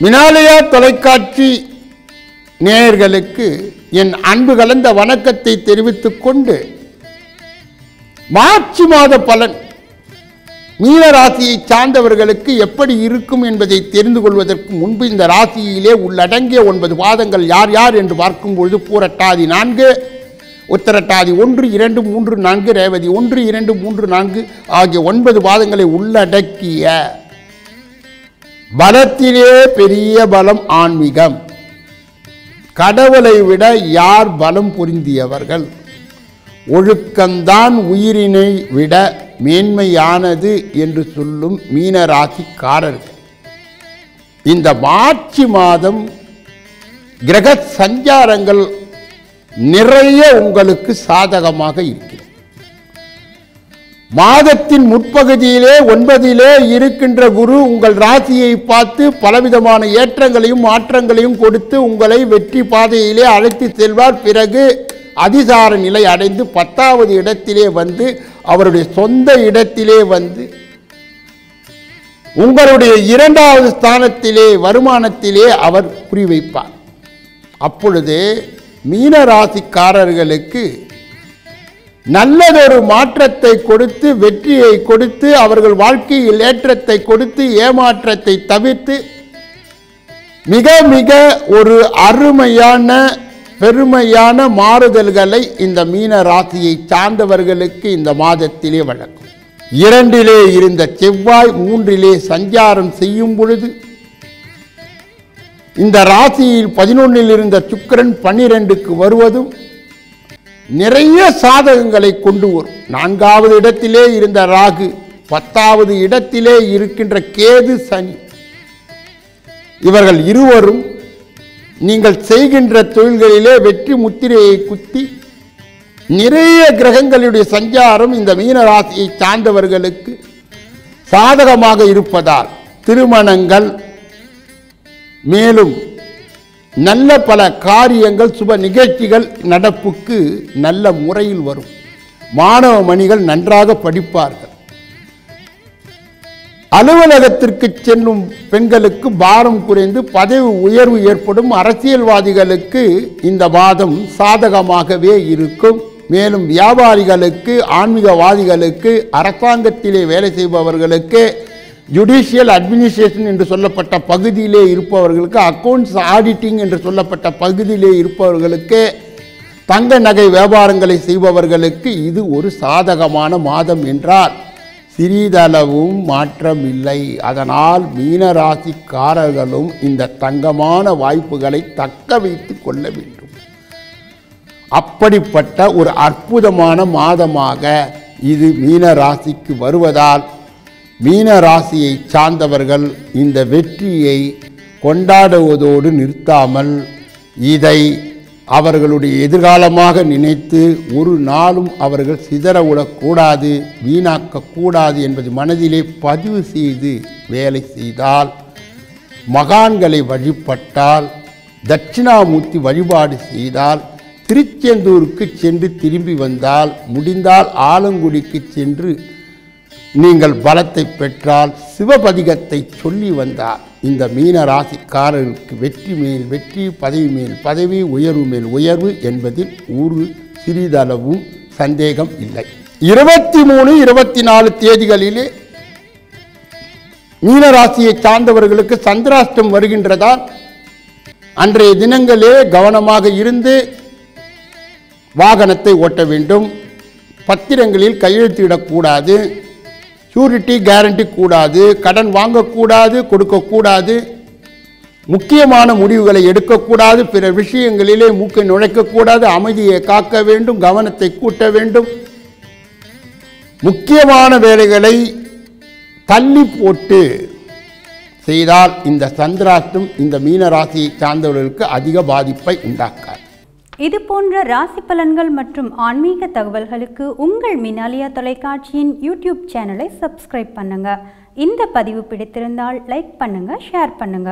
மினாலயா தொலைக்காட்சி நேயர்களுக்கு என் அன்பு கலந்த வணக்கத்தை தெரிவித்துக் கொண்டு மார்ச் மாத பலன் மீன ராசியை சார்ந்தவர்களுக்கு எப்படி இருக்கும் என்பதை தெரிந்து கொள்வதற்கு முன்பு இந்த ராசியிலே உள்ளடங்கிய ஒன்பது வாதங்கள் யார் யார் என்று பார்க்கும்பொழுது பூரட்டாதி நான்கு உத்தரட்டாதி ஒன்று இரண்டு மூன்று நான்கு ரேவதி ஒன்று இரண்டு மூன்று நான்கு ஆகிய ஒன்பது வாதங்களை உள்ளடக்கிய பலத்திலே பெரிய பலம் ஆன்மீகம். கடவுளை விட யார் பலம் புரிந்தியவர்கள்? ஒழுக்கம்தான் உயிரினை விட மேன்மையானது என்று சொல்லும் மீனராசிக்காரர்கள் இந்த மார்ச் மாதம் கிரக சஞ்சாரங்கள் நிறைய உங்களுக்கு சாதகமாக இருக்கிறது மாதத்தின் முற்பகுதியிலே ஒன்பதிலே இருக்கின்ற குரு உங்கள் ராசியை பார்த்து பலவிதமான ஏற்றங்களையும் மாற்றங்களையும் கொடுத்து உங்களை வெற்றி பாதையிலே அழைத்து செல்வார். பிறகு அதிசார நிலை அடைந்து பத்தாவது இடத்திலே வந்து அவருடைய சொந்த இடத்திலே வந்து உங்களுடைய இரண்டாவது ஸ்தானத்திலே வருமானத்திலே அவர் குறிவைப்பார் அப்பொழுது மீன ராசிக்காரர்களுக்கு நல்லதொரு மாற்றத்தை கொடுத்து வெற்றியை கொடுத்து அவர்கள் வாழ்க்கையில் ஏற்றத்தை கொடுத்து ஏமாற்றத்தை தவிர்த்து மிக மிக ஒரு அருமையான பெருமையான மாறுதல்களை இந்த மீன ராசியை சார்ந்தவர்களுக்கு இந்த மாதத்திலே வழங்கும். இரண்டிலே இருந்த செவ்வாய் மூன்றிலே சஞ்சாரம் செய்யும் பொழுது இந்த ராசியில் பதினொன்னில் இருந்த சுக்கரன் பன்னிரெண்டுக்கு வருவதும் நிறைய சாதகங்களை கொண்டு வரும். நான்காவது இடத்திலே இருந்த ராகு பத்தாவது இடத்திலே இருக்கின்ற கேது சனி. இவர்கள் இருவரும் நீங்கள் செய்கின்ற தொழில்களிலே வெற்றி முத்திரையை குத்தி நிறைய கிரகங்களுடைய சஞ்சாரம் இந்த மீன ராசியை சார்ந்தவர்களுக்கு சாதகமாக இருப்பதால் திருமணங்கள் மேலும் நல்ல பல காரியங்கள் சுப நிகழ்ச்சிகள் நடப்புக்கு நல்ல முறையில் வரும். மாணவ மணிகள் நன்றாக படிப்பார்கள். அலுவலகத்திற்கு செல்லும் பெண்களுக்கு பாரம் குறைந்து பதவி உயர்வு ஏற்படும் அரசியல்வாதிகளுக்கு இந்த வாதம் சாதகமாகவே இருக்கும். மேலும் வியாபாரிகளுக்கு ஆன்மீகவாதிகளுக்கு அரசாங்கத்திலே வேலை செய்பவர்களுக்கு ஜுடிஷியல் அட்மினிஸ்ட்ரேஷன் என்று சொல்லப்பட்ட பகுதியிலே இருப்பவர்களுக்கு அக்கவுண்ட்ஸ் ஆடிட்டிங் என்று சொல்லப்பட்ட பகுதியிலே இருப்பவர்களுக்கு தங்க நகை வியாபாரங்களை செய்பவர்களுக்கு இது ஒரு சாதகமான மாதம் என்றால் சிறிதளவும் மாற்றம் இல்லை அதனால் மீனராசிக்காரர்களும் இந்த தங்கமான வாய்ப்புகளை தக்க வைத்து கொள்ள வேண்டும். அப்படிப்பட்ட ஒரு அற்புதமான மாதமாக இது மீனராசிக்கு வருவதால் மீன ராசியை சார்ந்தவர்கள் இந்த வெற்றியை கொண்டாடுவதோடு நிறுத்தாமல் இதை அவர்களுடைய எதிர்காலமாக நினைத்து ஒரு நாளும் அவர்கள் சிதற விடக்கூடாது வீணாக்கக்கூடாது என்பது மனதிலே பதிவு செய்து வேலை செய்தால் மகான்களை வழிபட்டால் தட்சிணாமூர்த்தி வழிபாடு செய்தால் திருச்செந்தூருக்கு சென்று திரும்பி வந்தால் முடிந்தால் ஆலங்குடிக்கு சென்று நீங்கள் பலத்தை பெற்றால் சிவபதிகத்தை சொல்லி வந்தால் இந்த மீன ராசிக்காரர்களுக்கு வெற்றி மேல் வெற்றி பதவி மேல் பதவி உயர்வு மேல் உயர்வு என்பதில் ஒரு சிறிதளவும் சந்தேகம் இல்லை. இருபத்தி மூணு இருபத்தி நாலு தேதிகளிலே மீனராசியை சார்ந்தவர்களுக்கு சந்திராஷ்டம் வருகின்றதால் அன்றைய தினங்களே கவனமாக இருந்து வாகனத்தை ஓட்ட வேண்டும். பத்திரங்களில் கையெழுத்திடக்கூடாது ஷூரிட்டி கேரண்டி கூடாது கடன் வாங்கக்கூடாது கொடுக்கக்கூடாது. முக்கியமான முடிவுகளை எடுக்கக்கூடாது பிற விஷயங்களிலே மூக்கை நுழைக்கக்கூடாது அமைதியை காக்க வேண்டும் கவனத்தை கூட்ட வேண்டும். முக்கியமான வேலைகளை தள்ளி போட்டு செய்தால் இந்த சந்திராஷ்டம் இந்த மீன ராசியை சார்ந்தவர்களுக்கு அதிக பாதிப்பை உண்டாக்காது. இது போன்ற ராசி பலன்கள் மற்றும் ஆன்மீக தகவல்களுக்கு உங்கள் மினாலியா தொலைக்காட்சியின் யூடியூப் சேனலை சப்ஸ்கிரைப் பண்ணுங்க. இந்த பதிவு பிடித்திருந்தால் லைக் பண்ணுங்க ஷேர் பண்ணுங்க.